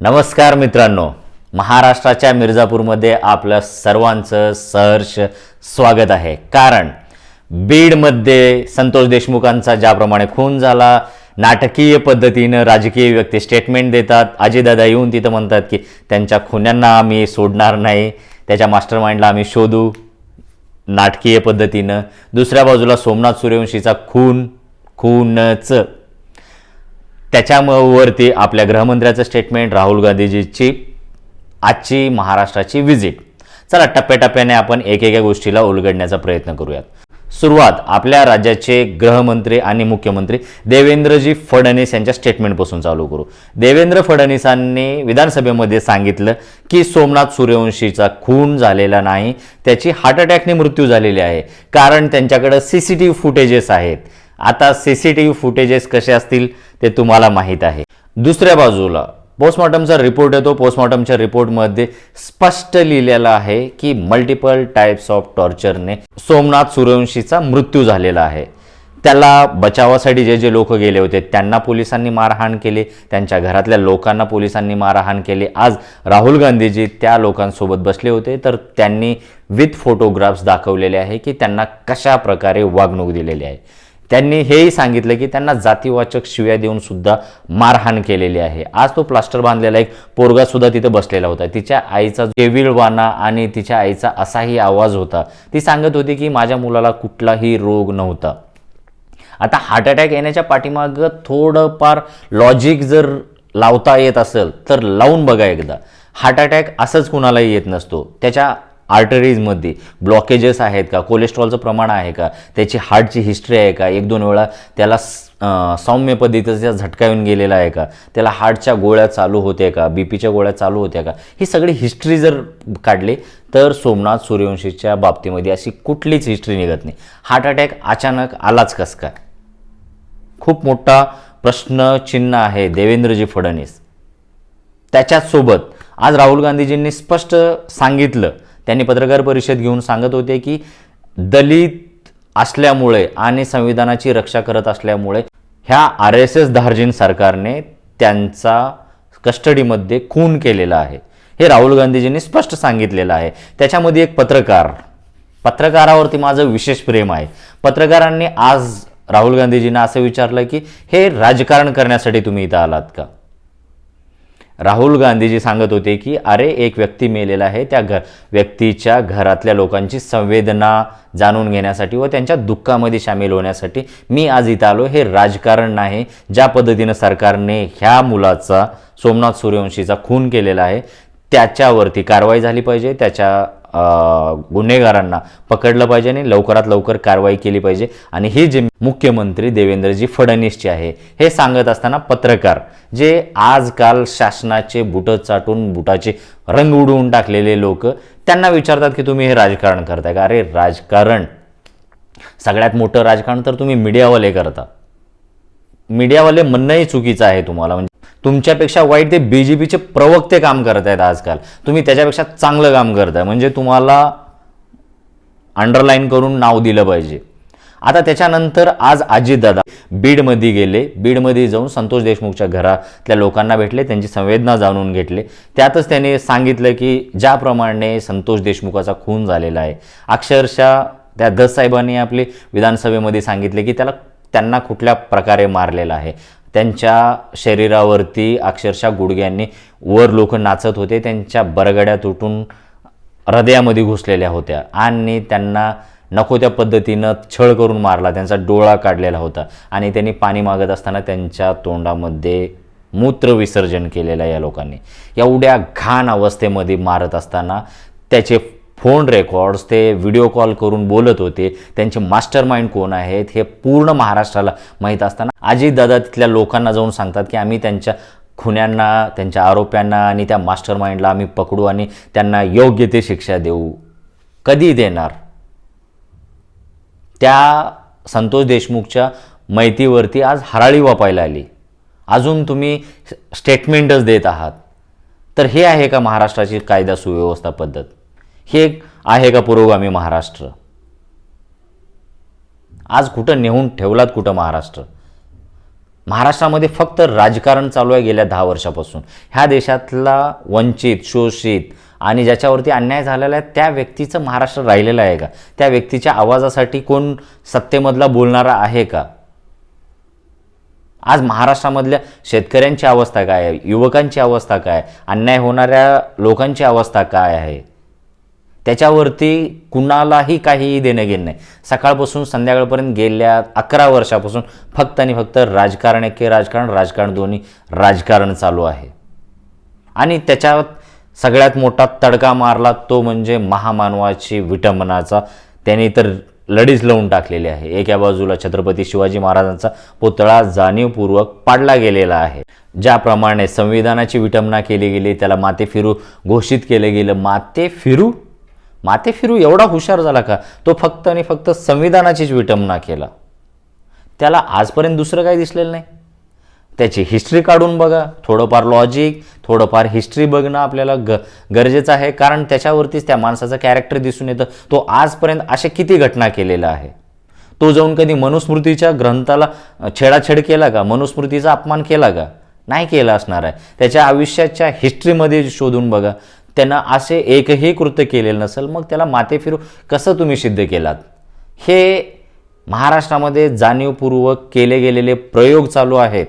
नमस्कार मित्रांनो. महाराष्ट्राच्या मिर्झापूरमध्ये आपलं सर्वांचं सहर्ष स्वागत आहे. कारण बीडमध्ये संतोष देशमुखांचा ज्याप्रमाणे खून झाला नाटकीय पद्धतीनं राजकीय व्यक्ती स्टेटमेंट देतात. अजयदादा येऊन तिथं म्हणतात की त्यांच्या खुन्यांना आम्ही सोडणार नाही. त्याच्या मास्टर माइंडला आम्ही शोधू. नाटकीय पद्धतीनं. दुसऱ्या बाजूला सोमनाथ सूर्यवंशीचा खून खूनच. त्याच्यावरती आपल्या गृहमंत्र्याचं स्टेटमेंट राहुल गांधीजीची आजची महाराष्ट्राची व्हिजिट चला टप्प्याटप्प्याने आपण एकेका गोष्टीला उलगडण्याचा प्रयत्न करूयात. सुरुवात आपल्या राज्याचे गृहमंत्री आणि मुख्यमंत्री देवेंद्रजी फडणवीस यांच्या स्टेटमेंटपासून चालू करू. देवेंद्र फडणवीसांनी विधानसभेमध्ये सांगितलं की सोमनाथ सूर्यवंशीचा खून झालेला नाही त्याची हार्ट अटॅकने मृत्यू झालेली आहे. कारण त्यांच्याकडं C C T V footages आहेत. आता C C T V footages कसे असतील ते तुम्हाला माहीत आहे. दुसऱ्या बाजूला पोस्टमॉर्टमचा रिपोर्ट येतो. पोस्टमॉर्टमच्या रिपोर्टमध्ये स्पष्ट लिहिलेलं आहे की मल्टिपल टाईप्स ऑफ टॉर्चरने सोमनाथ सूर्यवंशीचा मृत्यू झालेला आहे. त्याला बचावासाठी जे जे लोक गेले होते त्यांना पोलिसांनी मारहाण केली. त्यांच्या घरातल्या लोकांना पोलिसांनी मारहाण केली. आज राहुल गांधीजी त्या लोकांसोबत बसले होते. तर त्यांनी विथ फोटोग्राफ्स दाखवलेले आहे की त्यांना कशा प्रकारे वागणूक दिलेली आहे. त्यांनी हेही सांगितलं की त्यांना जातीवाचक शिव्या देऊन सुद्धा मारहाण केलेली आहे. आज तो प्लास्टर बांधलेला एक पोरगा सुद्धा तिथं बसलेला होता. तिच्या आईचा केविळवाना आणि तिच्या आईचा असाही आवाज होता. ती सांगत होती की माझ्या मुलाला कुठलाही रोग नव्हता. आता हार्ट अटॅक येण्याच्या पाठीमागं थोडंफार लॉजिक जर लावता येत असेल तर लावून बघा एकदा. हार्ट अटॅक असंच कुणालाही येत नसतो. त्याच्या आर्टरीजमध्ये ब्लॉकेजेस आहेत का? कोलेस्ट्रॉलचं प्रमाण आहे का? त्याची हार्टची हिस्ट्री आहे का? एक दोन वेळा त्याला स- सौम्य पद्धतीचा झटका येऊन गेलेला आहे का? त्याला हार्टच्या गोळ्या चालू होत्या का? बी पीच्या गोळ्या चालू होत्या का? ही सगळी हिस्ट्री जर काढली तर सोमनाथ सूर्यवंशीच्या बाबतीमध्ये अशी कुठलीच हिस्ट्री निघत नाही. हार्ट अटॅक अचानक आलाच कस काय? खूप मोठा प्रश्नचिन्ह आहे देवेंद्रजी फडणवीस. त्याच्यासोबत आज राहुल गांधीजींनी स्पष्ट सांगितलं त्यांनी पत्रकार परिषद घेऊन सांगत होते की दलित असल्यामुळे आणि संविधानाची रक्षा करत असल्यामुळे ह्या आर एस एस धार्जिन सरकारने त्यांचा कस्टडीमध्ये खून केलेला आहे. हे राहुल गांधीजींनी स्पष्ट सांगितलेलं आहे. त्याच्यामध्ये एक पत्रकार पत्रकारावरती माझं विशेष प्रेम आहे. पत्रकारांनी आज राहुल गांधीजींना असं विचारलं की हे राजकारण करण्यासाठी तुम्ही इथं आलात का? राहुल गांधीजी सांगत होते की अरे एक व्यक्ती मेलेला आहे त्या घ व्यक्तीच्या घरातल्या लोकांची संवेदना जाणून घेण्यासाठी व त्यांच्या दुःखामध्ये सामील होण्यासाठी मी आज इथं आलो. हे राजकारण नाही ज्या पद्धतीनं सरकारने ह्या मुलाचा सोमनाथ सूर्यवंशीचा खून केलेला आहे त्याच्यावरती कारवाई झाली पाहिजे त्याच्या गुन्हेगारांना पकडलं पाहिजे आणि लवकरात लवकर कारवाई केली पाहिजे. आणि हे जे मुख्यमंत्री देवेंद्रजी फडणवीसचे आहे हे सांगत असताना पत्रकार जे आजकाल शासनाचे बुटं चाटून बुटाचे रंग उडवून टाकलेले लोक त्यांना विचारतात की तुम्ही हे राजकारण करताय का? अरे राजकारण. सगळ्यात मोठं राजकारण तर तुम्ही मीडियावाले करता. मीडियावाले म्हणणंही चुकीचं आहे तुम्हाला. म्हणजे तुमच्यापेक्षा वाईट ते बी जे पीचे प्रवक्ते काम करत आहेत आजकाल. तुम्ही त्याच्यापेक्षा चांगलं काम करताय. म्हणजे तुम्हाला अंडरलाईन करून नाव दिलं पाहिजे. आता त्याच्यानंतर आज अजितदादा बीडमध्ये गेले. बीडमध्ये जाऊन संतोष देशमुखच्या घरातल्या लोकांना भेटले. त्यांची संवेदना जाणून घेतले. त्यातच त्यांनी सांगितलं की ज्याप्रमाणे संतोष देशमुखाचा खून झालेला आहे. अक्षरशः त्या दस साहेबांनी आपले विधानसभेमध्ये सांगितले की त्याला त्यांना कुठल्या प्रकारे मारलेलं आहे. त्यांच्या शरीरावरती अक्षरशः गुडघ्यांनी वर लोक नाचत होते त्यांच्या बरगड्या तुटून हृदयामध्ये घुसलेल्या होत्या आणि त्यांना नको त्या पद्धतीनं छळ करून मारला त्यांचा डोळा काढलेला होता आणि त्यांनी पाणी मागत असताना त्यांच्या तोंडामध्ये मूत्र विसर्जन केलेलं आहे या लोकांनी. एवढ्या घाण अवस्थेमध्ये मारत असताना त्याचे फोन रेकॉर्ड्स ते व्हिडिओ कॉल करून बोलत होते. त्यांचे मास्टर माइंड कोण आहेत हे पूर्ण महाराष्ट्राला माहीत असताना अजितदादा तिथल्या लोकांना जाऊन सांगतात की आम्ही त्यांच्या खुन्यांना त्यांच्या आरोप्यांना आणि त्या मास्टर माइंडला आम्ही पकडू आणि त्यांना योग्य ते शिक्षा देऊ. कधी देणार? त्या संतोष देशमुखच्या मैतीवरती आज हराळी वापायला आली. अजून तुम्ही स्टेटमेंटच देत आहात. तर हे आहे का महाराष्ट्राची कायदा सुव्यवस्था पद्धत? हे आहे का पुरोगामी महाराष्ट्र? आज कुठं नेऊन ठेवलात कुठं महाराष्ट्र? महाराष्ट्रामध्ये फक्त राजकारण चालू आहे गेल्या दहा वर्षापासून. ह्या देशातला वंचित शोषित आणि ज्याच्यावरती अन्याय झालेला आहे त्या व्यक्तीचं महाराष्ट्र राहिलेलं आहे का? त्या व्यक्तीच्या आवाजासाठी कोण सत्तेमधला बोलणारा आहे का? आज महाराष्ट्रामधल्या शेतकऱ्यांची अवस्था काय आहे? युवकांची अवस्था काय आहे? अन्याय होणाऱ्या लोकांची अवस्था काय आहे? त्याच्यावरती कुणालाही काहीही देणं घेणं नाही. सकाळपासून संध्याकाळपर्यंत गेल्या अकरा वर्षापासून फक्त आणि फक्त राजकारण एके राजकारण राजकारण दोन्ही राजकारण चालू आहे. आणि त्याच्यात सगळ्यात मोठा तडका मारला तो म्हणजे महामानवाची विटंबनाचा. त्याने तर लढीच लावून टाकलेली आहे. एका बाजूला छत्रपती शिवाजी महाराजांचा पुतळा जाणीवपूर्वक पाडला गेलेला आहे. ज्याप्रमाणे संविधानाची विटंबना केली गेली त्याला माते फिरू घोषित केलं गेलं. माते फिरू माते फिरू एवढा हुशार झाला का? तो फक्त आणि फक्त संविधानाचीच विटंबना केला. त्याला आजपर्यंत दुसरं काही दिसलेलं नाही. त्याची हिस्ट्री काढून बघा. थोडंफार लॉजिक थोडंफार हिस्ट्री बघणं आपल्याला ग गरजेचं आहे. कारण त्याच्यावरतीच त्या माणसाचं कॅरेक्टर दिसून येतं. तो आजपर्यंत अशा किती घटना केलेल्या आहे? तो जाऊन कधी मनुस्मृतीच्या ग्रंथाला छेडाछेड केला का? मनुस्मृतीचा अपमान केला का? नाही केला असणार आहे. त्याच्या आयुष्याच्या हिस्ट्रीमध्ये शोधून बघा. त्यानं असे एकही कृत्य केलेलं नसेल मग त्याला माते फिरू कसं तुम्ही सिद्ध केलात? हे महाराष्ट्रामध्ये जाणीवपूर्वक केले गेलेले प्रयोग चालू आहेत.